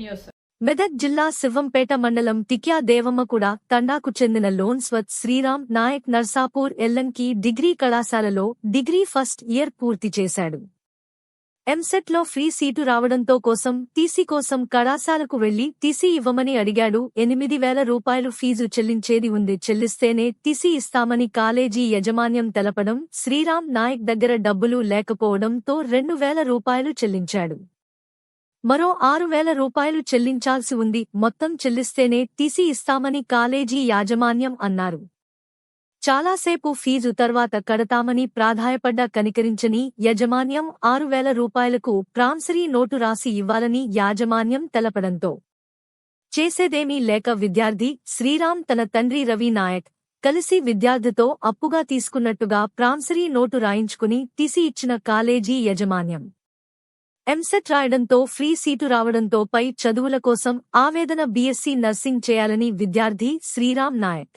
News. Medak జిల్లా శివంపేట మండలం టిక్యా దేవమ్మకుడ తండాకు చెందిన లోన్ స్వత్ శ్రీరామ్ నాయక్ నర్సాపూర్ ఎల్ఎన్కి డిగ్రీ కళాశాలలో డిగ్రీ ఫస్ట్ ఇయర్ పూర్తి చేశాడు. ఎంసెట్లో ఫ్రీ సీటు రావడంతో కోసం టీసీ కోసం కళాశాలకు వెళ్ళి టీసీ ఇవ్వమని అడిగాడు. ఎనిమిది వేల రూపాయలు ఫీజు చెల్లించేది ఉంది. చెల్లిస్తేనే టీసీ ఇస్తామని కాలేజీ యజమాన్యం తెలపడం శ్రీరామ్ నాయక్ దగ్గర డబ్బులు లేకపోవడంతో రెండు వేల రూపాయలు చెల్లించాడు. మరో ఆరు వేల రూపాయలు చెల్లించాల్సి ఉంది. మొత్తం చెల్లిస్తేనే టీసీ ఇస్తామని కాలేజీ యాజమాన్యం అన్నారు. చాలాసేపు ఫీజు తర్వాత కడతామని ప్రాధాయపడ్డ కనికరించని యజమాన్యం ఆరు వేల రూపాయలకు ప్రాంసరీ నోటు రాసి ఇవ్వాలని యాజమాన్యం తెలపడంతో చేసేదేమీ లేక విద్యార్థి శ్రీరామ్ తన తండ్రి రవి నాయక్ కలిసి విద్యార్థితో అప్పుగా తీసుకున్నట్టుగా ప్రాంసరీ నోటు రాయించుకుని తీసి ఇచ్చిన కాలేజీ యజమాన్యం ఎంసెట్ రాయడంతో ఫ్రీ సీటు రావడంతో పై చదువుల కోసం ఆవేదన బీఎస్సీ నర్సింగ్ చేయాలని విద్యార్థి శ్రీరామ్ నాయక్.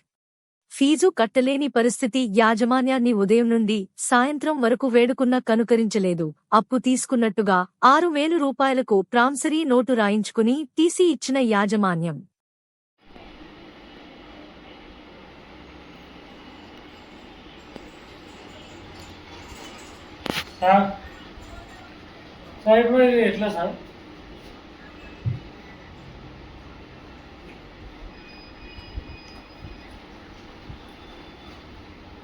ఫీజు కట్టలేని పరిస్థితి యాజమాన్యాన్ని ఉదయం నుండి సాయంత్రం వరకు వేడుకున్న కనుకరించలేదు. అప్పు తీసుకున్నట్టుగా ఆరు వేలు రూపాయలకు ప్రాంసరీ నోటు రాయించుకుని తీసి ఇచ్చిన యాజమాన్యం. సార్ సార్ ఎట్లా సార్?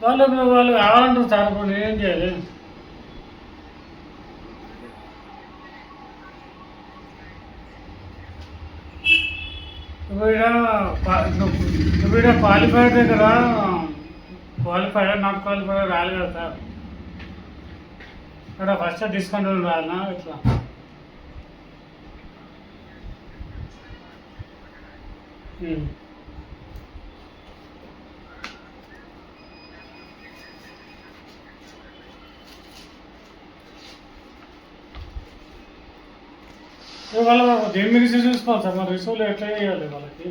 వాళ్ళు ఇప్పుడు వాళ్ళు కావాలంటారు సార్ ఇప్పుడు నేనేం చేయాలి ఇప్పుడు ఈడ ఇప్పుడు ఈడ దగ్గర క్వాలిఫైడ్ నాట్ క్వాలిఫైడ్ రాలేదు కదా సార్. ఇక్కడ ఫస్ట్ డిస్కౌంట్ రానా ఇట్లా ఉమ్. ఏ వాళ్ళ దేని మీద రిసీవ్ చూసుకోవాలి సార్ మరి రిసీవ్లు ఎట్లా చేయాలి వాళ్ళకి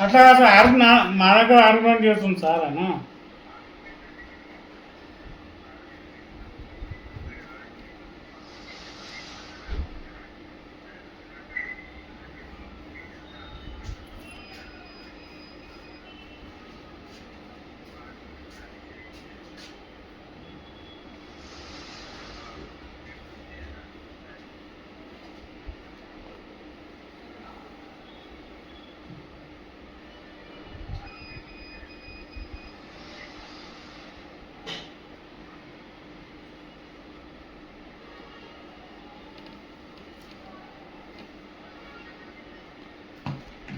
అట్లా కాదు ఆరు మనకు మా ఆర్గ్యుమెంట్ చేస్తుంది సార్ అన్న